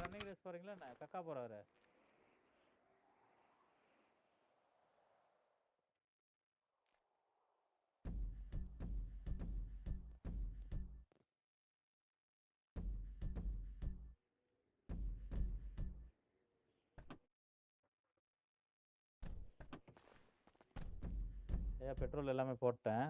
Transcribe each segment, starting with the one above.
Running race போறீங்களா என்ன? கக்கா போறாரு. ஐயா பெட்ரோல் எல்லாமே போட்டேன்.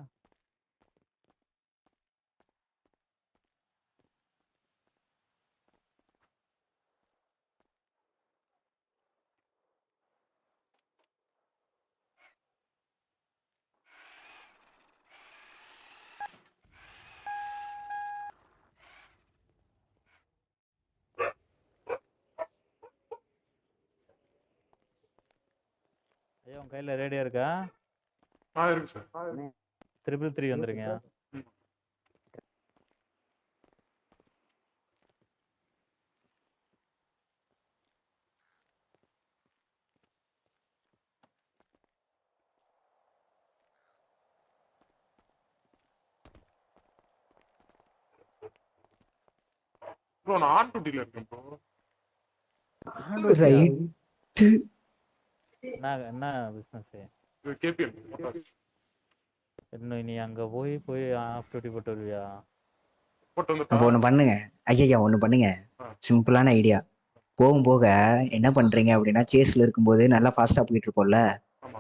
கையில ரேடியோ இருக்கா? ஆ இருக்கு சார். ட்ரிபிள் த்ரீ வந்துருங்க ப்ரோ. நான் ஆன் டியூட்டில இருக்கேன் ப்ரோ ரைட்டு என்ன என்ன கேபிஎல் மோட்டார்ஸ் இன்னும் நீ அங்க போய் போய் ஆஃப் டியூட்டி போட்டு வருவியா? அப்போ ஒன்று பண்ணுங்க. ஐயா ஒன்று பண்ணுங்க. சிம்பிளான ஐடியா போகும் போக என்ன பண்றீங்க அப்படின்னா சேஸ்ல இருக்கும்போது நல்லா ஃபாஸ்டா போயிட்டு இருக்கோம்ல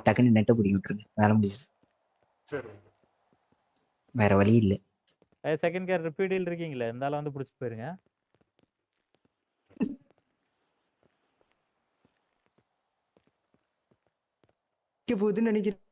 டக்குன்னு நெட்டை பிடிக்கி விட்டுருங்க. வேலை முடிச்சு சரி. வேற வழி இல்லை. செகண்ட் கேர் ரிப்பீடில் இருக்கீங்களே? இருந்தாலும் வந்து பிடிச்சி போயிருங்க. போகுதுன்னு நினைக்கிறேன்.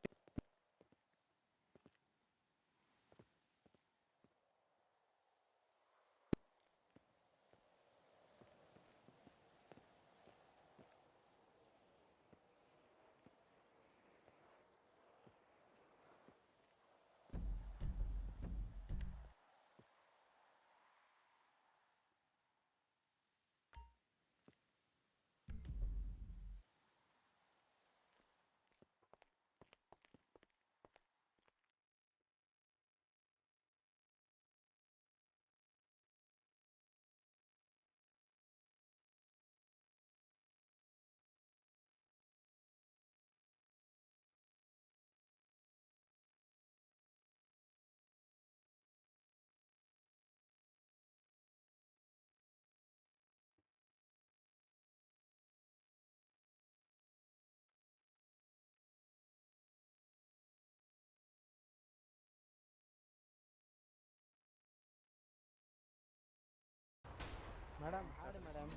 மேடம் ஆடு மேடம்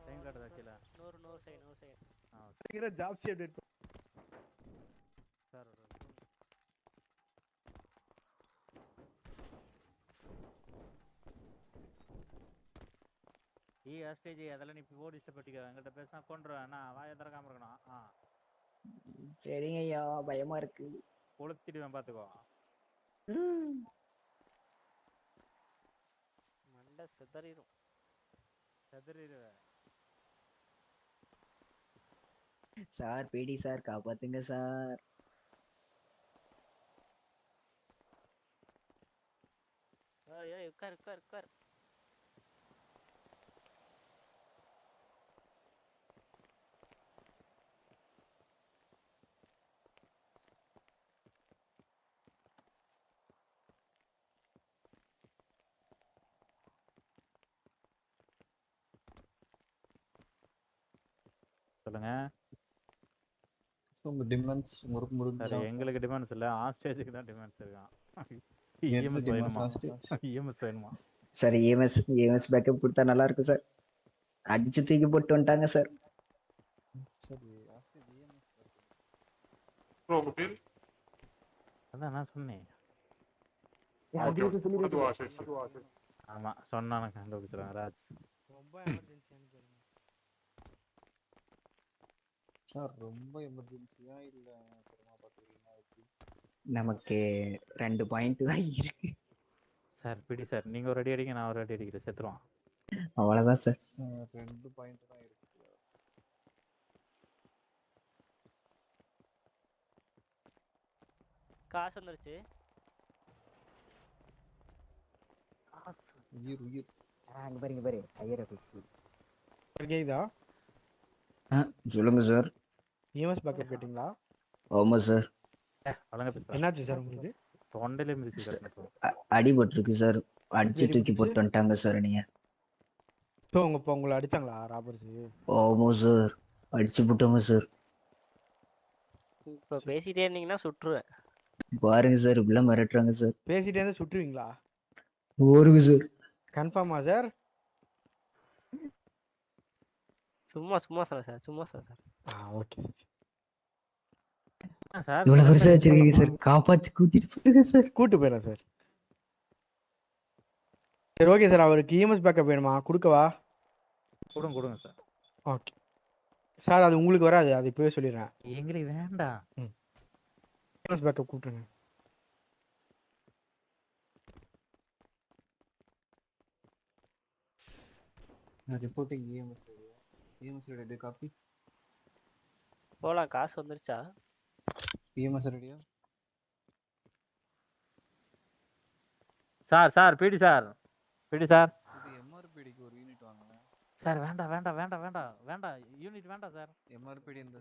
டைம் காட்டுதா கீழே. நூறு நூறு சைடு நூறு சைடு ஆ சீக்கிரம் ஜாப் அப்டேட் சார் ஈ ஆஸ்டேஜ் அதெல்லாம் நீ போடி இஷ்டப்பட்டுக்க என்கிட்ட பேசினா கொண்டுருவேன் நான் வாயை திறக்காம இருக்கணும். ஆ. சரிங்க ஐயா. பயமா இருக்கு. கொளுத்திடுவேன் பார்த்துக்கோ. மண்டை சிதறிடும் செதறிடுவேன் சார் பேடி சார் காப்பாத்துங்க சார். ஏய் ஏய் உட்கார் உட்கார் உட்கார். சொல்லுங்க. உங்க டிமாண்ட்ஸ் முறுக்கு முறுக்கு சார் எங்களுக்கு டிமாண்ட்ஸ் இல்லை. ஆஸ்டேஜுக்கு தான் டிமாண்ட்ஸ் இருக்கான். EMS demands? வேணுமா? இஎம்எஸ் வேணுமா? சார் ஏஎம்எஸ் ஏஎம்எஸ் பேக்கப் கொடுத்தா நல்லா இருக்கும் சார். அடிச்சு தூக்கி போட்டு வந்துட்டாங்க சார். ப்ரோ உங்க பேர்? அதான் நான் சொன்னேன். ஆமா சொன்னானு கண்டுபிடிச்சிருவேன் ராஜ். ரொம்ப எமர்ஜென்சியான பேருங்க சார் ரொம்ப எமர்ஜென்சியா இல்ல அப்புறமா பாத்துக்கிறீங்களா நமக்கு ரெண்டு பாயிண்ட் தான் இருக்கு. சார் பிடி சார் நீங்க ஒரு அடி அடிங்க நான் ஒரு அடி அடிக்கிறேன் செத்துருவான். அவ்வளவுதான் சார் ரெண்டு பாயிண்ட் தான் இருக்கு. காசு வந்துருச்சு. உயிர் உயிர். அங்க பாருங்க பாரு ஐயர் கேக்குதா சொல்லுங்க சார் இஎம்எஸ் பேக்கப் கேட்டிங்களா? ஆமா சார். என்னாச்சு சார் உங்களுக்கு? தொண்டையிலே மிதிச்சு அடிபட்டிருக்கு சார். அடிச்சு தூக்கி. போட்டு வந்துட்டாங்க சார் நீங்க ஸோ உங்க இப்போ உங்களை அடிச்சாங்களா ராபர்ஸு ஆமா சார். அடிச்சு போட்டாங்க சார். இப்போ பேசிட்டே இருந்தீங்கன்னா சுட்டுருவேன். பாருங்க சார் இப்படிலாம் மிரட்டுறாங்க சார். பேசிட்டே இருந்தா சுட்டுருவீங்களா? ஓருங்க சார். கன்ஃபார்மா சார்? சும்மா சும்மா சார் சும்மா சார். Okay sir? இவ்வளவு பெருசா வச்சிருக்கீங்க சார். காப்பாத்தி கூட்டிட்டு போயிருங்க சார். கூட்டு போயிடறேன் சார். சரி ஓகே சார். அவருக்கு இஎம்எஸ் பேக்கப் வேணுமா? கொடுக்கவா? கொடுங்க கொடுங்க சார். ஓகே. சார் அது உங்களுக்கு வராது. அது இப்போவே சொல்லிடுறேன். எங்களுக்கு வேண்டாம் இஎம்எஸ் பேக்கப் கூப்பிட்டுருங்க. ரிப்போர்ட்டிங் இஎம்எஸ் இஎம்எஸ் காப்பி போகலாம் காசு வந்துருச்சா? இஎம்எஸ் ரெடியா சார் சார் பிடி சார். பிடி சார். எம்ஆர்பிடிக்கு ஒரு யூனிட் வாங்குங்க சார் வேண்டாம் வேண்டாம் வேண்டாம் வேண்டாம் வேண்டாம் யூனிட் வேண்டாம் சார். எம்ஆர்பிடி இந்த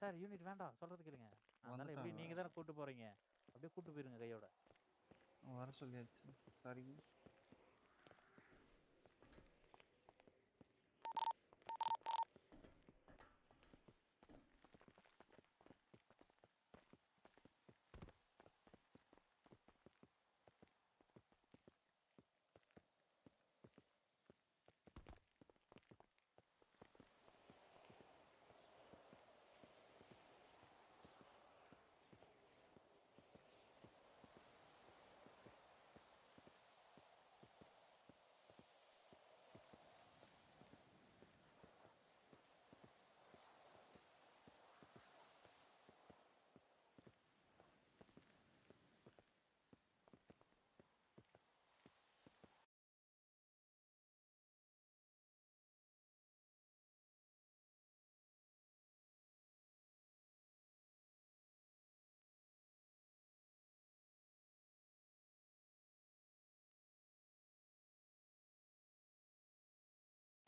சார் யூனிட் வேண்டாம் சொல்றது கேளுங்க. அதனால எப்படி. நீங்க தானே கூட்டு போறீங்க. அப்படியே கூட்டு போயிருங்க கையோட. வர சொல்லியாச்சு. சாரி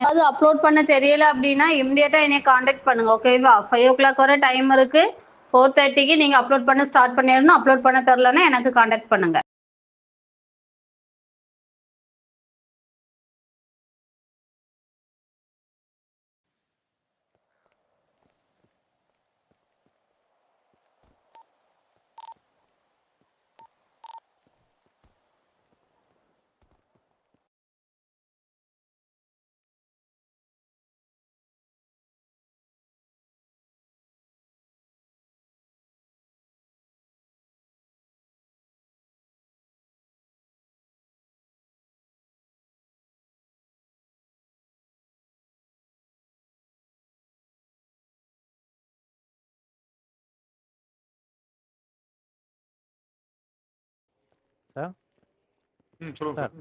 ஏதாவது அப்லோட் பண்ண தெரியல அப்படின்னா இம்மிடியட்டா என்னை காண்டாக்ட் பண்ணுங்க ஓகேவா ஃபைவ் ஓ கிளாக் வரை டைம் இருக்கு. ஃபோர் தேர்ட்டிக்கு நீங்க அப்லோட் பண்ண ஸ்டார்ட் பண்ணிடணும். அப்லோட் பண்ண தெரிலன்னா எனக்கு காண்டாக்ட் பண்ணுங்க. சார்? Sir sir.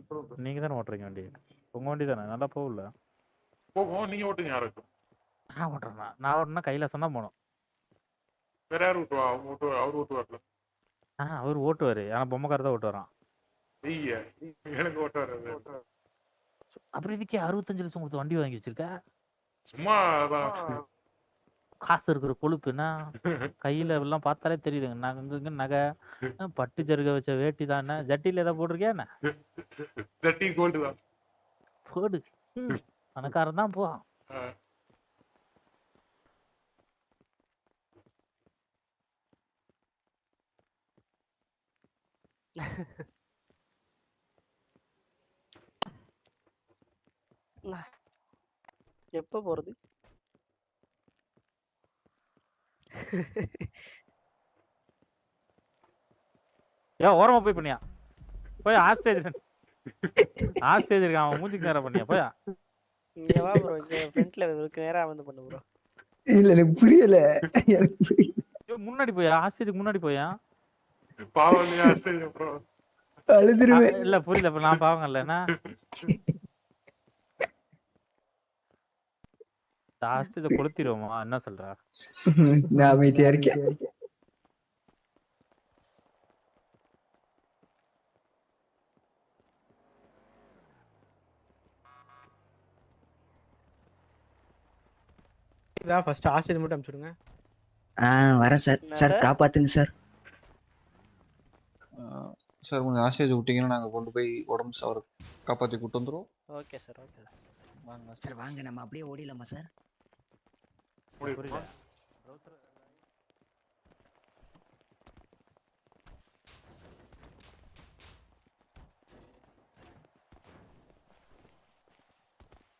நீங்க தானே ஓட்டுறீங்க வண்டி உங்க வண்டி தானே? நல்லா போகல போகும் நீங்க ஓட்டுங்க யாருக்கு நான் ஓட்டுறேன் நான் ஓட்டுனா கைலாசம் தான் போகணும். வேற யார் ஓட்டுவா? அவங்க ஓட்டு அவர் ஓட்டுவார்ல. ஆ அவர் ஓட்டுவாரு. ஆனா பொம்மைக்கார தான் ஓட்டு வரான் ஐய எனக்கு ஓட்ட வராது அப்புறம் இதுக்கே அறுபத்தஞ்சு லட்சம் கொடுத்து வண்டி வாங்கி வச்சிருக்க? சும்மா காசு இருக்கிற கொழுப்புன்னா கையில எல்லாம் பார்த்தாலே தெரியுதுங்க. நகை இங்க நகை பட்டு ஜருக வச்ச வேட்டி தான். என்ன ஜட்டியில ஏதாவது போட்டிருக்கியா என்ன? ஜட்டி கோல்டு தான். போடு. பணக்காரன் தான் போ. ஆ. எப்போ போகிறது ஏன் ஓரமா போய் பண்ணியா? போய் ஆஸ்டேஜ் ஆஸ்டேஜ் இருக்கான் அவன் மூஞ்சிக்கு நேரம் பண்ணியா? போயா? இங்கே வா ப்ரோ இங்கே ஃப்ரண்ட்டில் இருக்கு நேராக வந்து பண்ணு ப்ரோ இல்ல எனக்கு புரியல. எனக்கு புரியல. ஐயோ, முன்னாடி போயா? ஆஸ்டேஜுக்கு முன்னாடி போயா? பாவம் நீ ஆஸ்திரேலியா அப்புறம் அழுதுருவேன். இல்ல புரியல இப்ப நான் பாவங்க லாஸ்ட் இத கொளுத்திடுவோமா என்ன சொல்றா? நான் அமைதியா இருக்கேன். இதான் ஃபர்ஸ்ட் ஹாஸ்டல் மட்டும் அனுப்பிச்சுடுங்க. ஆ வரேன் சார். சார் காப்பாத்துங்க சார். சார் கொஞ்சம் ஆசேஜ் விட்டீங்கன்னா நாங்க கொண்டு போய் உடம்பு அவரை காப்பாத்தி கூட்டு வந்துரும் ஓகே சார் ஓகே சார். வாங்க சார் வாங்க நம்ம அப்படியே ஓடிடலாமா சார்? புரியல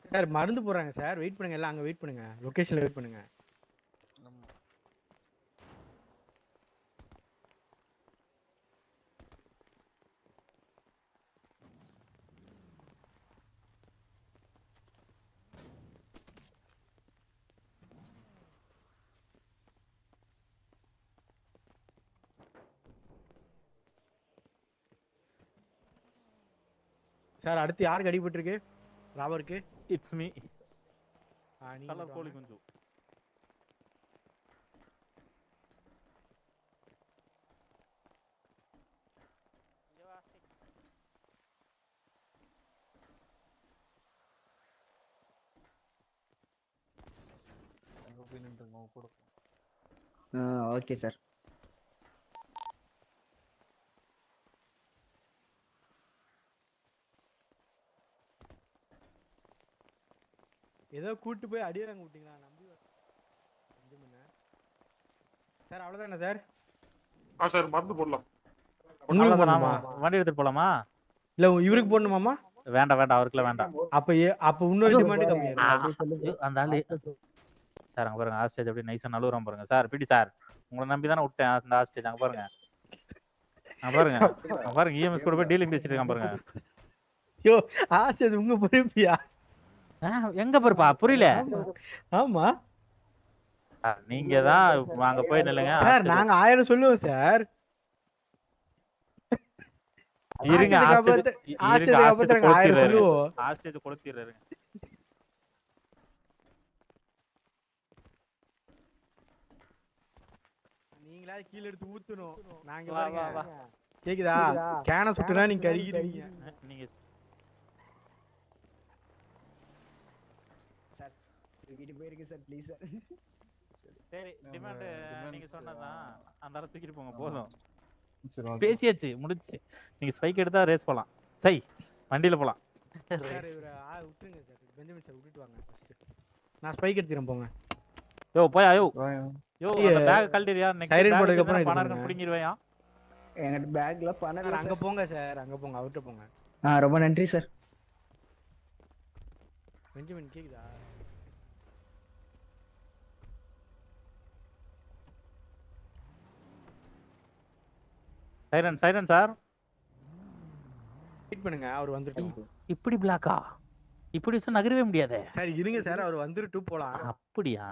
சார் மருந்து போடுறாங்க சார். வெயிட் பண்ணுங்க எல்லாம் அங்க வெயிட் பண்ணுங்க. லொகேஷன்ல வெயிட் பண்ணுங்க நம்ம சார் அடுத்து யாருக்கு அடிபட்டிருக்கு ராபருக்கு? இட்ஸ் மீ ஆ, நீங்க கலர் மட்டும் கோழி வாங்க. குஞ்சு. அங்கே போய் நின்றுங்க அவங்க கூட ஓகே சார் ஏதோ கூட்டு போய் அடியறாங்க விட்டீங்களா? நம்பி முன்ன. சார் அவ்வளவுதானே சார்? ஆ சார் மருந்து போடலாம். உங்களுக்கு நாம வண்டி எடுத்துட்டு போலாமா? இல்ல இவருக்கு போடணுமாமா வேண்டாம் வேண்டாம் அவருக்குலாம் வேண்டாம். அப்ப அப்ப இன்னொரு டிமாண்ட் கம்மி ஆ, ஐயோ, அந்த ஆளு சார் அங்க பாருங்க ஹாஸ்டேஜ் அப்படியே நைஸா நழுவுறான் பாருங்க. சார் பிடி சார் உங்களை நம்பி தானே விட்டேன் அந்த ஹாஸ்டேஜ் அங்க பாருங்க. அங்க பாருங்க. அங்க பாருங்க இஎம்எஸ் கூட போய் டீலிங் பேசிட்டு இருக்கான் பாருங்க. ஐயோ அது உங்க பொறுப்பியா? எங்க பாருப்பா புரியல. ஆமா. நீங்க தான் அங்க போய் நில்லுங்க. சார் நாங்க ஆயிரம் சொல்லுவோம் சார். இருங்க ஹாஸ்டேஜ் கொளுத்திடுறாரு. நீங்களா கீழ எடுத்து ஊத்தணும். நாங்க வா, வா. கேக்குதா? கேன சுட்டுனா நீங்க கருகிடுவீங்க. நீங்க சார் தூக்கிட்டு போயிருக்கு சார் ப்ளீஸ் சார். சரி. டிமாண்ட் நீங்க சொன்னதான் அந்த அளவு தூக்கிட்டு போங்க போதும். பேசியாச்சு முடிஞ்சுச்சு. நீங்க ஸ்பைக் எடுத்தா ரேஸ் போலாம். சை வண்டியில போலாம். விட்டுருங்க சார். பெஞ்சமின் சார் விட்டுட்டு வாங்க. நான் ஸ்பைக் எடுத்துக்கிறேன் போங்க. யோ போயா யோ. வாங்க. யோ. அந்த பேக் கழட்டிறியா நெக்ஸ்ட் பேக் போட்டதுக்கு அப்புறம் பணம் இருக்கு. புடிங்கிடுவேயா? எங்கிட்ட பேக்ல பணம் இல்லை அங்க போங்க சார் அங்க போங்க அவர்கிட்ட போங்க. ஆ ரொம்ப நன்றி சார். பெஞ்சமின் கேக்குதா? சைரன் சைரன் சார் வெயிட் பண்ணுங்க அவர் வந்துட்டோம் இப்படி பிளாக்கா இப்படி வச்சு நகரவே முடியாதே. சார் இருங்க சார் அவர் வந்துட்டு போலாம் அப்படியா?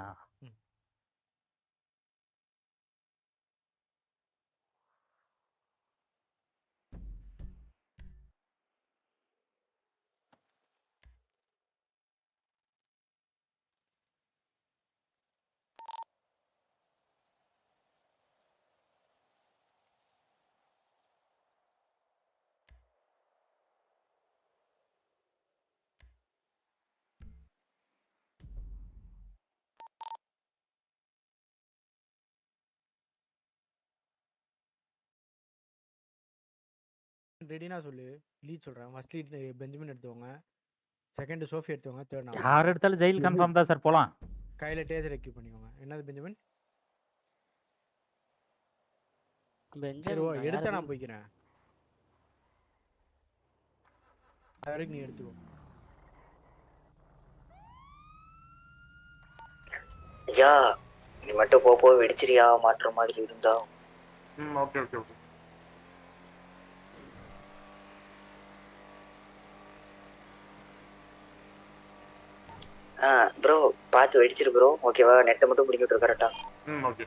ரெடினா சொல்லு. லீட் சொல்றேன். ஃபர்ஸ்ட் லீட் பெஞ்சமின் எடுத்துக்கோங்க செகண்ட் சோஃபி எடுத்துக்கோங்க தேர்ட் நான். யார் எடுத்தாலும் ஜெயில் கன்ஃபார்ம் தான் சார் போலாம். கையில டேசர் எக்யூப் பண்ணிக்கோங்க. என்னது பெஞ்சமின்? பெஞ்சமின் எடுத்தா நான் போய்க்கிறேன். அது வரைக்கும் நீ எடுத்துக்கோ. ஐயா நீ மட்டும் போ போ வெடிச்சிரியா மாட்டுற மாதிரி இருந்தா. ம் ஓகே ஓகே ஓகே. ப்ரோ பார்த்து வெடிச்சிரு ப்ரோ ஓகேவா நெட்டை மட்டும் பிடிக்கிட்டு இரு கரெக்டா ம் ஓகே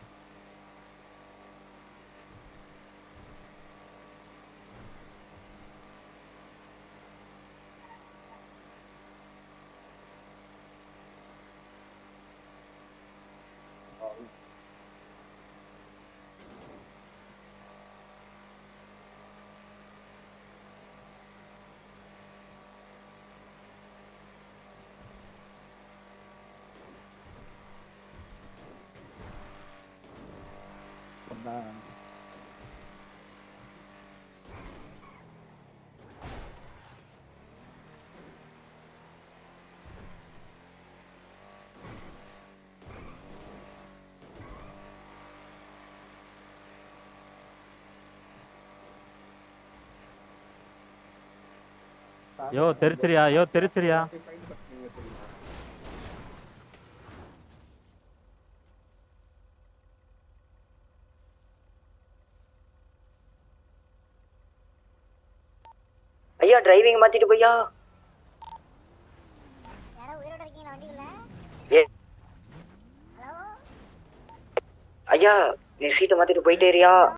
அதான் யோ தெரிச்சிரியா யோ தெரிச்சிரியா ஐயா ஏ. ஐயா நீ சீட்டை மாத்திட்டு போயிட்டே இருயா